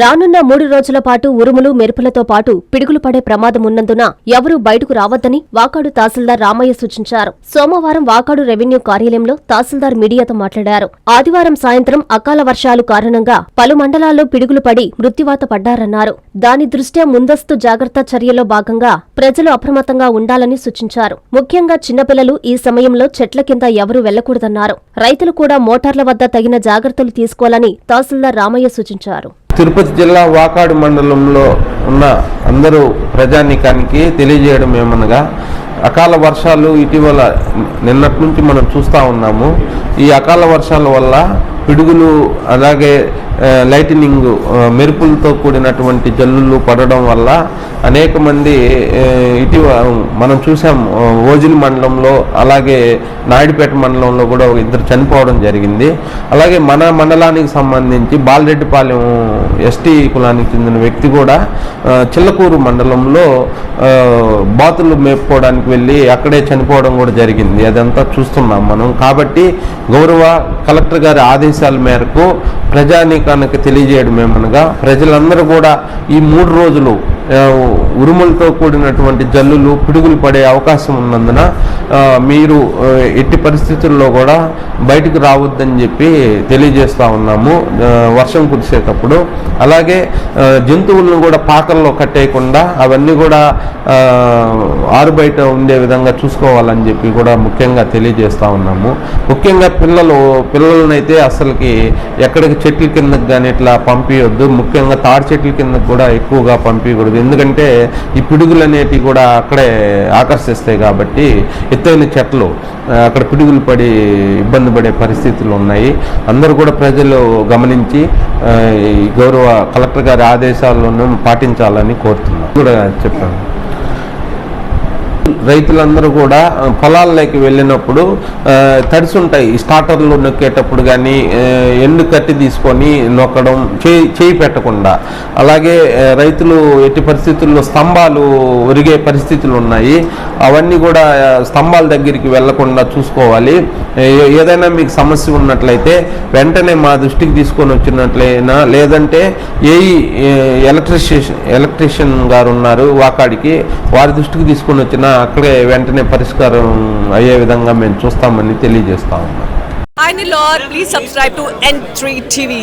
రానున్న మూడు రోజుల పాటు ఉరుములు మెరుపులతో పాటు పిడుగులు పడే ప్రమాదం ఉన్నందున ఎవరూ బయటకు రావద్దని వాకాడు తహసీల్దార్ రామయ్య సూచించారు. సోమవారం వాకాడు రెవెన్యూ కార్యాలయంలో తహసీల్దార్ మీడియాతో మాట్లాడారు. ఆదివారం సాయంత్రం అకాల వర్షాలు కారణంగా పలు మండలాల్లో పిడుగులు పడి మృత్యువాత పడ్డారన్నారు. దాని దృష్ట్యా ముందస్తు జాగ్రత్త చర్యలో భాగంగా ప్రజలు అప్రమత్తంగా ఉండాలని సూచించారు. ముఖ్యంగా చిన్నపిల్లలు ఈ సమయంలో చెట్ల కింద ఎవరూ వెళ్ళకూడదన్నారు రైతులు కూడా మోటార్ల వద్ద తగిన జాగ్రత్తలు తీసుకోవాలని తహసీల్దార్ రామయ్య సూచించారు. తిరుపతి జిల్లా వాకాడు మండలంలో ఉన్న అందరూ ప్రజానీకానికి తెలియజేయడం ఏమనగా అకాల వర్షాలు ఇటీవల నిన్నటి నుంచి మనం చూస్తూ ఉన్నాము. ఈ అకాల వర్షాల వల్ల పిడుగులు అలాగే లైటనింగ్ మెరుపులతో కూడినటువంటి జల్లులు పడడం వల్ల అనేక మంది ఇటీవ ఇటీవల మనం చూసాం ఓజిల్ మండలంలో అలాగే నాయుడుపేట మండలంలో కూడా ఒక ఇద్దరు చనిపోవడం జరిగింది. అలాగే మన మండలానికి సంబంధించి బాలరెడ్డిపాలెం ఎస్టీ కులానికి చెందిన వ్యక్తి కూడా చిల్లకూరు మండలంలో బాతులు మేపుకోవడానికి వెళ్ళి అక్కడే చనిపోవడం కూడా జరిగింది. అదంతా చూస్తున్నాం మనం. కాబట్టి గౌరవ కలెక్టర్ గారి ఆదేశాల మేరకు ప్రజానీకానికి తెలియజేయడం ఏమనగా ప్రజలందరూ కూడా ఈ మూడు రోజులు ఉరుములతో కూడినటువంటి జల్లులు పిడుగులు పడే అవకాశం ఉన్నందున మీరు ఎట్టి పరిస్థితుల్లో కూడా బయటకు రావద్దని చెప్పి తెలియజేస్తూ ఉన్నాము. వర్షం కురిసేటప్పుడు. అలాగే జంతువులను కూడా పాకల్లో కట్టేయకుండా అవన్నీ కూడా ఆరుబయట ఆరు బయట ఉండే విధంగా చూసుకోవాలని చెప్పి కూడా ముఖ్యంగా తెలియజేస్తూ ఉన్నాము. ముఖ్యంగా పిల్లలు పిల్లలనైతే అసలుకి ఎక్కడికి చెట్ల కిందకి కానీ ఇట్లా పంపించొద్దు ముఖ్యంగా తాడి చెట్ల కిందకి కూడా ఎక్కువగా పంపించకూడదు ఎందుకంటే ఈ పిడుగులు అనేటివి కూడా అక్కడే ఆకర్షిస్తాయి కాబట్టి ఎత్తైన చెట్లు అక్కడ పిడుగులు పడి ఇబ్బంది పడే పరిస్థితులు ఉన్నాయి. అందరూ కూడా ప్రజలు గమనించి గౌరవ కలెక్టర్ గారి ఆదేశాలను పాటించాలని కోరుతున్నాను కూడా చెప్పాను. రైతులందరూ కూడా పొలాల్లోకి వెళ్ళినప్పుడు తడిసుంటాయి. స్టార్టర్లు నొక్కేటప్పుడు కానీ ఎండు కట్టి తీసుకొని నొక్కడం చేయి చేయి పెట్టకుండా. అలాగే రైతులు ఎట్టి పరిస్థితుల్లో స్తంభాలు ఒరిగే పరిస్థితులు ఉన్నాయి అవన్నీ కూడా స్తంభాల దగ్గరికి వెళ్ళకుండా చూసుకోవాలి. ఏదైనా మీకు సమస్య ఉన్నట్లయితే వెంటనే మా దృష్టికి తీసుకొని వచ్చినట్లయినా లేదంటే ఏ ఎలక్ట్రిషియన్ ఎలక్ట్రిషియన్ గారు ఉన్నారు వాకాడికి వారి దృష్టికి తీసుకొని వచ్చినా అక్కడే వెంటనే పరిష్కారం అయ్యే విధంగా మేము చూస్తామని తెలియజేస్తా ఉన్నాం. Hi Nilor, please subscribe to N3 TV